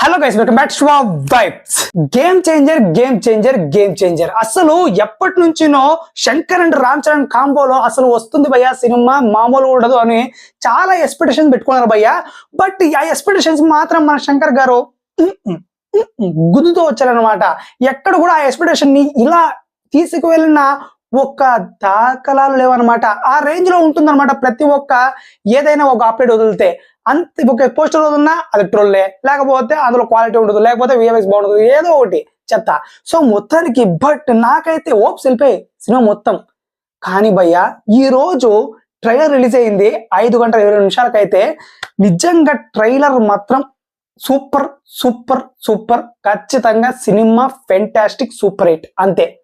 Hello guys welcome back to vibes game changer game changer game changer అసలు ఎప్పటి నుంచినో Shankar and Ram Charan కాంబోలో అసలు వస్తుంది భయ్యా సినిమా మామూలు ఉండదు అని చాలా ఎక్స్పెక్టేషన్స్ పెట్టుకున్నారు భయ్యా. బట్ ఆ ఎక్స్పెక్టేషన్స్ మాత్రం మన శంకర్ గారు గుద్దుతో వచ్చారనమాట ఎక్కడ కూడా ఆ ఎక్స్పెక్టేషన్ని ఇలా తీసుకువెళ్ళిన ఒక్క దాఖలాలు లేవన్నమాట. ఆ రేంజ్లో ఉంటుందన్నమాట ప్రతి ఒక్క ఏదైనా ఒక అప్డేట్ వదిలితే. అంత ఒక పోస్టర్ వదిలినా అది ట్రోల్లే. లేకపోతే అందులో క్వాలిటీ ఉండదు. లేకపోతే విఎంఎస్ బాగుండదు. ఏదో ఒకటి చెత్త. సో మొత్తానికి బట్ నాకైతే ఓప్స్ వెళ్ళిపోయి సినిమా మొత్తం. కానీ భయ్య ఈ రోజు ట్రైలర్ రిలీజ్ అయింది ఐదు గంటల ఇరవై నిమిషాలకైతే నిజంగా ట్రైలర్ మాత్రం సూపర్ సూపర్ సూపర్. ఖచ్చితంగా సినిమా ఫెంటాస్టిక్ సూపర్ హిట్ అంతే.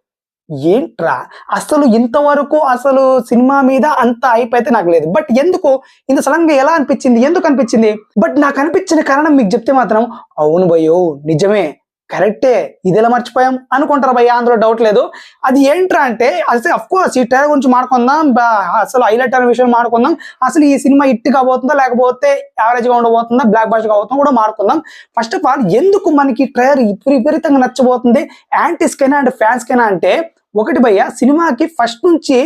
ఏంట్రా? అసలు ఇంతవరకు అసలు సినిమా మీద అంత అయిపోయితే నాకు లేదు. బట్ ఎందుకు ఇంత సడన్గా ఎలా అనిపించింది? ఎందుకు అనిపించింది? బట్ నాకు అనిపించిన కారణం మీకు చెప్తే మాత్రం అవును భయ్యో నిజమే. కరెక్టే ఇది ఎలా మర్చిపోయాం? అనుకుంటారు భయ్య? అందులో డౌట్ లేదు. అది ఏంట్రా అంటే అసలు అఫ్ కోర్స్ ఈ ట్రైలర్ గురించి మాడుకుందాం బా- అసలు హైలైట్ అనే విషయం మాడుకుందాం అసలు ఈ సినిమా హిట్ కాబోతుందా? లేకపోతే యావరేజ్గా ఉండబోతుందా? బ్లాక్ బాస్టర్ కాబోతుందా? కూడా మాడుకుందాం ఫస్ట్ ఆఫ్ ఆల్ ఎందుకు మనకి ట్రైలర్ విపరీతంగా నచ్చబోతుంది? యాంటీస్కైనా అండ్ ఫ్యాన్స్కైనా అంటే ఒకటి భయ్య సినిమాకి ఫస్ట్ నుంచి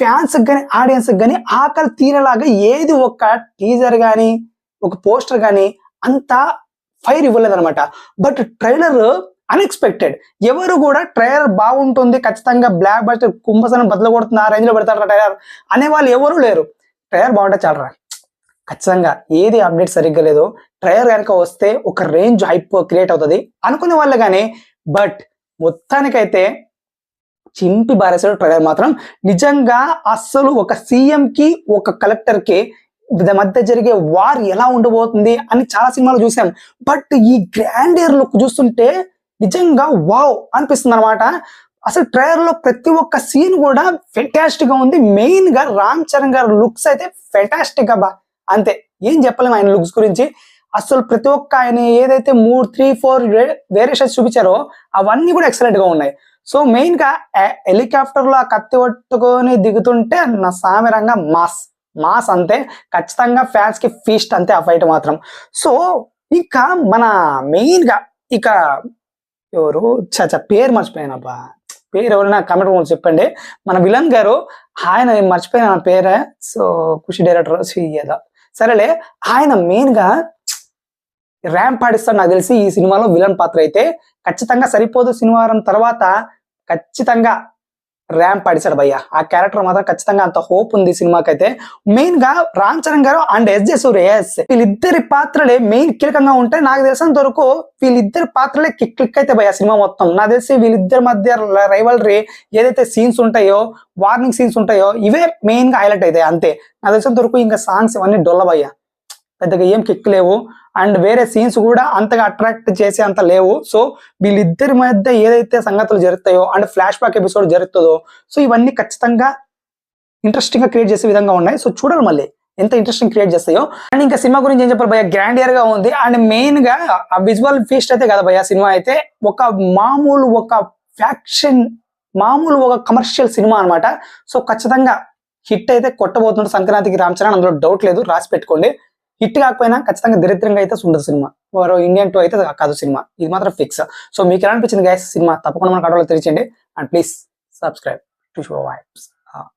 ఫ్యాన్స్ కానీ ఆడియన్స్ కానీ ఆకలి తీరేలాగా ఏది ఒక టీజర్ కానీ ఒక పోస్టర్ కానీ అంత ఫైర్ ఇవ్వలేదనమాట బట్ ట్రైలర్ అన్ఎక్స్పెక్టెడ్ ఎవరు కూడా ట్రైలర్ బాగుంటుంది ఖచ్చితంగా బ్లాక్ బస్టర్ కుంభసనం బదులు కొడుతుంది రేంజ్లో రేంజ్లో పెడతారు ట్రైలర్ అనే వాళ్ళు ఎవరు లేరు. ట్రైలర్ బాగుంటే చాలరా. ఖచ్చితంగా ఏది అప్డేట్ సరిగ్గా లేదు ట్రైలర్ కనుక వస్తే ఒక రేంజ్ హైప్ క్రియేట్ అవుతుంది అనుకునే వాళ్ళు కానీ బట్ మొత్తానికైతే చింపి బారేసాడు ట్రైలర్ మాత్రం. నిజంగా అస్సలు ఒక సీఎంకి ఒక కలెక్టర్కి మధ్య జరిగే వార్ ఎలా ఉండబోతుంది అని చాలా సినిమాలు చూసాం. బట్ ఈ గ్రాండియర్ లుక్ చూస్తుంటే నిజంగా వావ్ అనిపిస్తుంది అనమాట అసలు ట్రైలర్లో ప్రతి ఒక్క సీన్ కూడా ఫెంటాస్టిక్గా ఉంది. మెయిన్గా రామ్ చరణ్ గారి లుక్స్ అయితే ఫెంటాస్టిక్గా బా అంతే. ఏం చెప్పలేము ఆయన లుక్స్ గురించి. అసలు ప్రతి ఒక్క ఆయన ఏదైతే మూడు త్రీ ఫోర్ వేరియేషన్స్ చూపించారో అవన్నీ కూడా ఎక్సలెంట్గా ఉన్నాయి. సో మెయిన్గా హెలికాప్టర్లో ఆ కత్తి పట్టుకొని దిగుతుంటే నా సామిరంగా మాస్. మాస్ అంతే. ఖచ్చితంగా ఫ్యాన్స్కి ఫీస్ట్ అంతే ఆ ఫైట్ మాత్రం. సో ఇక మన మెయిన్గా ఇక ఎవరు? చచ్చ పేరు మర్చిపోయానబ్బా. పేరు ఎవరైనా కమెంట్ రూమ్ చెప్పండి. మన విలన్ గారు ఆయన మర్చిపోయిన పేరే. సో ఖుషి డైరెక్టర్ ఏదో సరేలే. ఆయన మెయిన్గా ర్యాంప్ పాడిస్తాడు నాకు తెలిసి ఈ సినిమాలో విలన్ పాత్ర అయితే ఖచ్చితంగా సరిపోదు శనివారం తర్వాత ఖచ్చితంగా ర్యాంప్ ఆడిశాడు భయ్య. ఆ క్యారెక్టర్ మాత్రం ఖచ్చితంగా అంత హోప్ ఉంది సినిమాకైతే. మెయిన్గా రామ్ చరణ్ గారు and S J Suryah yes వీళ్ళిద్దరి పాత్రలే మెయిన్ కీలకంగా ఉంటాయి. నాకు తెలిసినంత వరకు వీళ్ళిద్దరి పాత్రలే కిక్ క్లిక్ అయితే భయ్య సినిమా మొత్తం. నాకు తెలిసి వీళ్ళిద్దరి మధ్య రైవలరీ ఏదైతే సీన్స్ ఉంటాయో వార్నింగ్ సీన్స్ ఉంటాయో ఇవే మెయిన్గా హైలైట్ అవుతాయి. అంతే. నాకు తెలిసినంత వరకు ఇంకా సాంగ్స్ ఇవన్నీ డొల్ల పెద్దగా ఏం కిక్ లేవు. అండ్ వేరే సీన్స్ కూడా అంతగా అట్రాక్ట్ చేసే అంత లేవు. సో వీళ్ళిద్దరి మధ్య ఏదైతే సంగతులు జరుగుతాయో అండ్ ఫ్లాష్ బ్యాక్ ఎపిసోడ్ జరుగుతుందో సో ఇవన్నీ ఖచ్చితంగా ఇంట్రెస్టింగ్గా క్రియేట్ చేసే విధంగా ఉన్నాయి. సో చూడాలి మళ్ళీ ఎంత ఇంట్రెస్టింగ్ క్రియేట్ చేస్తాయో. అండ్ ఇంకా సినిమా గురించి ఏం చెప్పాలి భయ గ్రాండియర్గా ఉంది. అండ్ మెయిన్గా ఆ విజువల్ ఫీస్ట్ అయితే కదా భయ సినిమా అయితే ఒక మామూలు ఒక ఫ్యాక్షన్ మామూలు ఒక కమర్షియల్ సినిమా అన్నమాట. సో ఖచ్చితంగా హిట్ అయితే కొట్టబోతున్నాడు సంక్రాంతికి రామ్ చరణ్ అందులో డౌట్ లేదు. రాసి పెట్టుకోండి. హిట్ కాకపోయినా ఖచ్చితంగా దరిద్రంగా అయితే ఉండదు సినిమా. మరో ఇండియన్ టూ అయితే కాదు సినిమా. ఇది మాత్రం ఫిక్స్. సో మీకు ఎలా అనిపించింది గైస్ సినిమా? తప్పకుండా మన కడవలో తెరిచండి and please subscribe to Show Vibes.